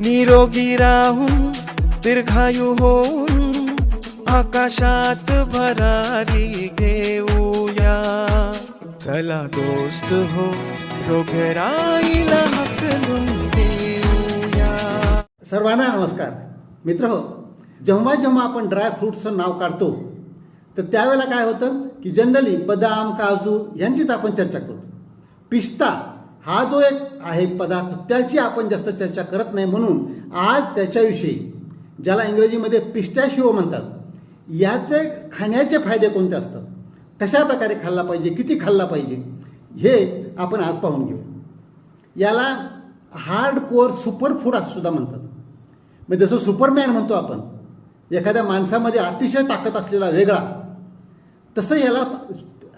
निरोगी राहून दीर्घायू होऊन आकाशात भरारी घेऊया. चला दोस्त हो रोगराईला हकलून देऊया. सर्वांना नमस्कार. मित्र हो जेव्हा जेव्हा आपण ड्रायफ्रूटचं नाव काढतो तर त्यावेळेला काय होतं की जनरली बदाम काजू यांचीच आपण चर्चा करतो. पिस्ता हा जो एक आहे पदार्थ त्याची आपण जास्त चर्चा करत नाही. म्हणून आज त्याच्याविषयी ज्याला इंग्रजीमध्ये पिस्टॅशिओ म्हणतात याचे खाण्याचे फायदे कोणते असतात? कशा प्रकारे खाल्ला पाहिजे? किती खाल्ला पाहिजे? हे आपण आज पाहून घेऊ. याला हार्ड कोअर सुपर फूड असं सुद्धा म्हणतात. म्हणजे जसं सुपरमॅन म्हणतो आपण एखाद्या माणसामध्ये अतिशय ताकद असलेला वेगळा तसं याला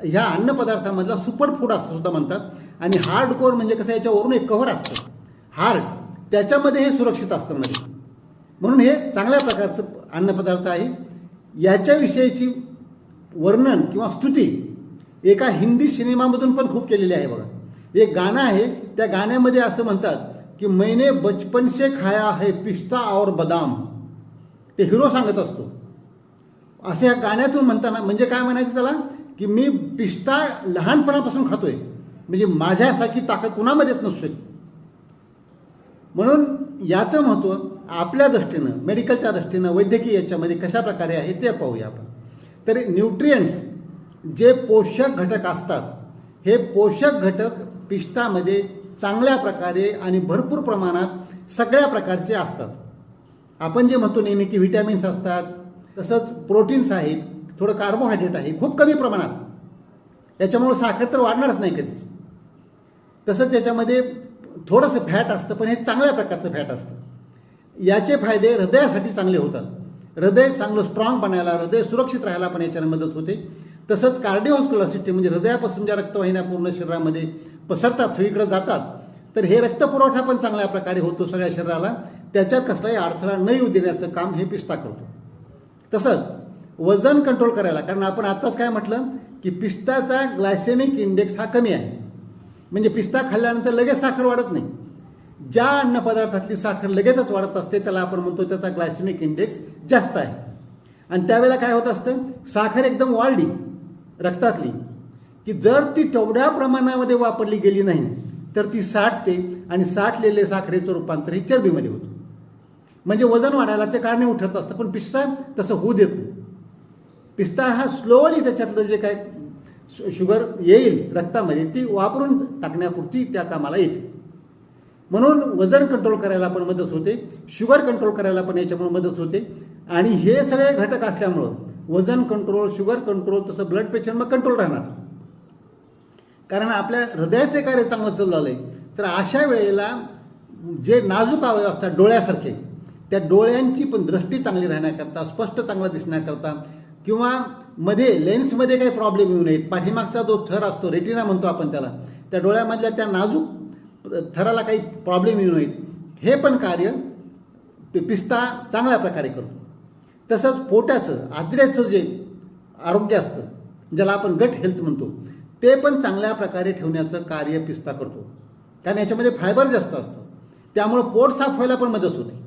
ह्या अन्नपदार्थामधला सुपर फूड असं सुद्धा म्हणतात. आणि हार्ड कोअर म्हणजे कसं याच्यावरून एक कव्हर असतं. हार्ड त्याच्यामध्ये हे सुरक्षित असतं म्हणजे. म्हणून हे चांगल्या प्रकारचं अन्नपदार्थ आहे. याच्याविषयीची वर्णन किंवा स्तुती एका हिंदी सिनेमामधून पण खूप केलेली आहे बघा. एक गाणं आहे त्या गाण्यामध्ये असं म्हणतात की मैने बचपन से खाया है पिस्ता और बदाम. ते हिरो सांगत असतो. असे ह्या गाण्यातून म्हणताना म्हणजे काय म्हणायचं त्याला? की मी पिस्ता लहानपणापासून खातोय. म्हणजे माझ्यासारखी ताकद कुणामध्येच नसेल म्हणून याचं महत्त्व आपल्या दृष्टीनं मेडिकलच्या दृष्टीनं वैद्यकीय याच्यामध्ये कशा प्रकारे आहे ते पाहूया आपण. तर न्यूट्रियंट्स जे पोषक घटक असतात हे पोषक घटक पिष्टामध्ये चांगल्या प्रकारे आणि भरपूर प्रमाणात सगळ्या प्रकारचे असतात. आपण जे म्हणतो नेहमी की व्हिटॅमिन्स असतात तसंच प्रोटीन्स आहेत थोडं कार्बोहायड्रेट आहे खूप कमी प्रमाणात. याच्यामुळं साखर तर वाढणारच नाही कधीच. तसंच याच्यामध्ये थोडंसं फॅट असतं पण हे चांगल्या प्रकारचं फॅट असतं. याचे फायदे हृदयासाठी चांगले होतात. हृदय चांगलं स्ट्रॉंग बनायला हृदय सुरक्षित राहायला पण याच्याने मदत होते. तसंच कार्डिओस्कुलर सिस्टीम म्हणजे हृदयापासून ज्या रक्तवाहिन्या पूर्ण शरीरामध्ये पसरतात सगळीकडे जातात तर हे रक्तपुरवठा पण चांगल्या प्रकारे होतो सगळ्या शरीराला. त्याच्यात कसलाही अडथळा न येऊ देण्याचं काम हे पिस्ता करतो. तसंच वजन कंट्रोल करायला कारण आपण आताच काय म्हटलं की पिस्ताचा ग्लायसेमिक इंडेक्स हा कमी आहे. म्हणजे पिस्ता खाल्ल्यानंतर लगेच साखर वाढत नाही. ज्या अन्नपदार्थातली साखर लगेचच वाढत असते त्याला आपण म्हणतो त्याचा ग्लायसेमिक इंडेक्स जास्त आहे. आणि त्यावेळेला काय होत असतं? साखर एकदम वाढली रक्तातली की जर ती तेवढ्या प्रमाणामध्ये वापरली गेली नाही तर ती साठते आणि साठलेले साखरेचं रूपांतर हे चरबीमध्ये होतं. म्हणजे वजन वाढायला ते कारणीभूत ठरत असतं पण पिस्ता तसं होऊ देत नाही. पिस्ता हा स्लोली त्याच्यातलं जे काय शुगर येईल रक्तामध्ये ती वापरून टाकण्यापुरती त्या कामाला येते. म्हणून वजन कंट्रोल करायला पण मदत होते शुगर कंट्रोल करायला पण याच्यामुळे मदत होते. आणि हे सगळे घटक असल्यामुळं वजन कंट्रोल शुगर कंट्रोल तसं ब्लड प्रेशर मग कंट्रोल राहणार. कारण आपल्या हृदयाचे कार्य चांगलं चालू आहे तर अशा वेळेला जे नाजूक अवयव असतात डोळ्यासारखे त्या डोळ्यांची पण दृष्टी चांगली राहण्याकरता स्पष्ट चांगलं दिसण्याकरता किंवा मध्ये लेन्समध्ये काही प्रॉब्लेम येऊ नयेत. पाठीमागचा जो थर असतो रेटिना म्हणतो आपण त्याला त्या डोळ्यामधल्या त्या नाजूक थराला काही प्रॉब्लेम येऊ नयेत. हे पण कार्य पिस्ता चांगल्या प्रकारे करतो तसंच पोटाचं आजऱ्याचं जे आरोग्य असतं ज्याला आपण गट हेल्थ म्हणतो ते पण चांगल्या प्रकारे ठेवण्याचं कार्य पिस्ता करतो. कारण याच्यामध्ये फायबर जास्त असतं. त्यामुळं पोट साफ व्हायला पण मदत होते.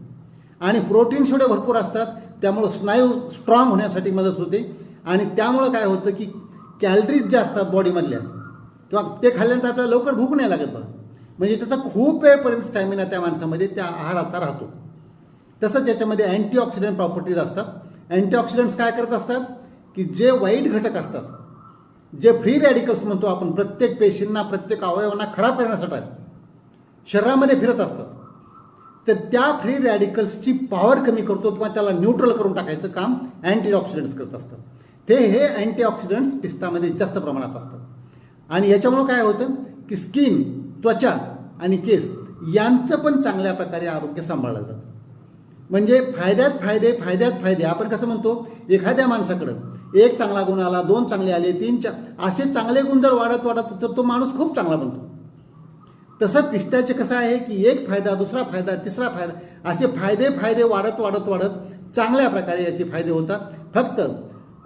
आणि प्रोटीन एवढे भरपूर असतात त्यामुळं स्नायू स्ट्रॉंग होण्यासाठी मदत होते. आणि त्यामुळं काय होतं की कॅलरीज ज्या असतात बॉडीमधल्या किंवा ते खाल्ल्यानंतर आपल्याला लवकर भूक नाही लागत बघ. म्हणजे त्याचा खूप वेळपर्यंत स्टॅमिना त्या माणसामध्ये त्या आहाराचा राहतो. तसंच याच्यामध्ये अँटीऑक्सिडंट प्रॉपर्टीज असतात. अँटीऑक्सिडंट्स काय करत असतात? की जे वाईट घटक असतात जे फ्री रॅडिकल्स म्हणतो आपण प्रत्येक पेशींना प्रत्येक अवयवांना खराब करण्यासाठी शरीरामध्ये फिरत असतात. तर त्या फ्री रॅडिकल्सची पॉवर कमी करतो किंवा त्याला न्यूट्रल करून टाकायचं काम अँटीऑक्सिडंट्स करत असतात. ते हे अँटीऑक्सिडंट्स पिस्तामध्ये जास्त प्रमाणात असतात. आणि याच्यामुळं काय होतं की स्किन त्वचा आणि केस यांचं पण चांगल्या प्रकारे आरोग्य सांभाळलं जातं. म्हणजे फायद्यात फायदे फायद्यात फायदे. आपण कसं म्हणतो एखाद्या माणसाकडं एक चांगला गुण आला दोन चांगले आले तीन चार असे चांगले गुण जर वाढत वाढत तर तो माणूस खूप चांगला बनतो. तसं पिस्त्याचे कसं आहे की एक फायदा दुसरा फायदा तिसरा फायदा असे फायदे फायदे वाढत वाढत वाढत चांगल्या प्रकारे याचे फायदे होतात. फक्त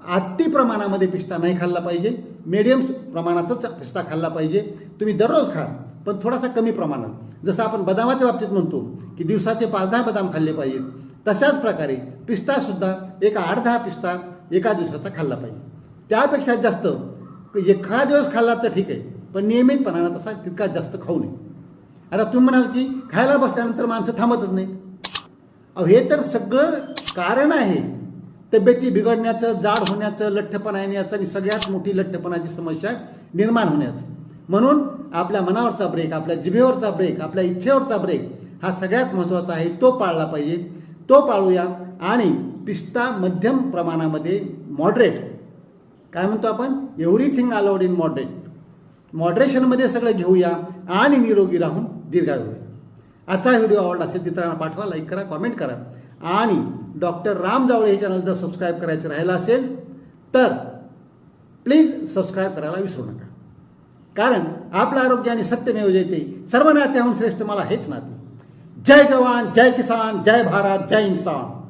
अति प्रमाणामध्ये पिस्ता नाही खाल्ला पाहिजे. मिडियम प्रमाणातच पिस्ता खाल्ला पाहिजे. तुम्ही दररोज खा पण थोडासा कमी प्रमाणात. जसं आपण बदामाच्या बाबतीत म्हणतो की दिवसाचे पाच दहा बदाम खाल्ले पाहिजेत. तशाच प्रकारे पिस्तासुद्धा एक आठ दहा पिस्ता एका दिवसाचा खाल्ला पाहिजे. त्यापेक्षा जास्त एखादा दिवस खाल्ला तर ठीक आहे पण नियमितपणानं तसा तितका जास्त खाऊ नये. आता तुम्ही म्हणाल की खायला बसल्यानंतर माणसं थांबतच नाही अहो हे तर सगळं कारण आहे. तब्येती बिघडण्याचं जाड होण्याचं लठ्ठपणा येण्याचं आणि सगळ्यात मोठी लठ्ठपणाची समस्या निर्माण होण्याचं. म्हणून आपल्या मनावरचा ब्रेक आपल्या जिभेवरचा ब्रेक आपल्या इच्छेवरचा ब्रेक हा सगळ्यात महत्त्वाचा आहे. तो पाळला पाहिजे. तो पाळूया आणि पिस्ता मध्यम प्रमाणामध्ये मॉडरेट काय म्हणतो आपण? एव्हरीथिंग अलाउड इन मॉडरेट मॉडरेशनमध्ये सगळं घेऊया आणि निरोगी राहून दीर्घायू होऊया. आजचा व्हिडिओ आवडला असेल चित्रांना पाठवा लाईक करा कॉमेंट करा. आणि डॉक्टर राम जावळे हे चॅनल जर सबस्क्राईब करायचं राहिलं असेल तर प्लीज सबस्क्राईब करायला विसरू नका. कारण आपलं आरोग्य आणि सत्यमेव जयते सर्व नात्याहून श्रेष्ठ मला हेच नाते. जय जवान जय किसान जय भारत जय इन्सान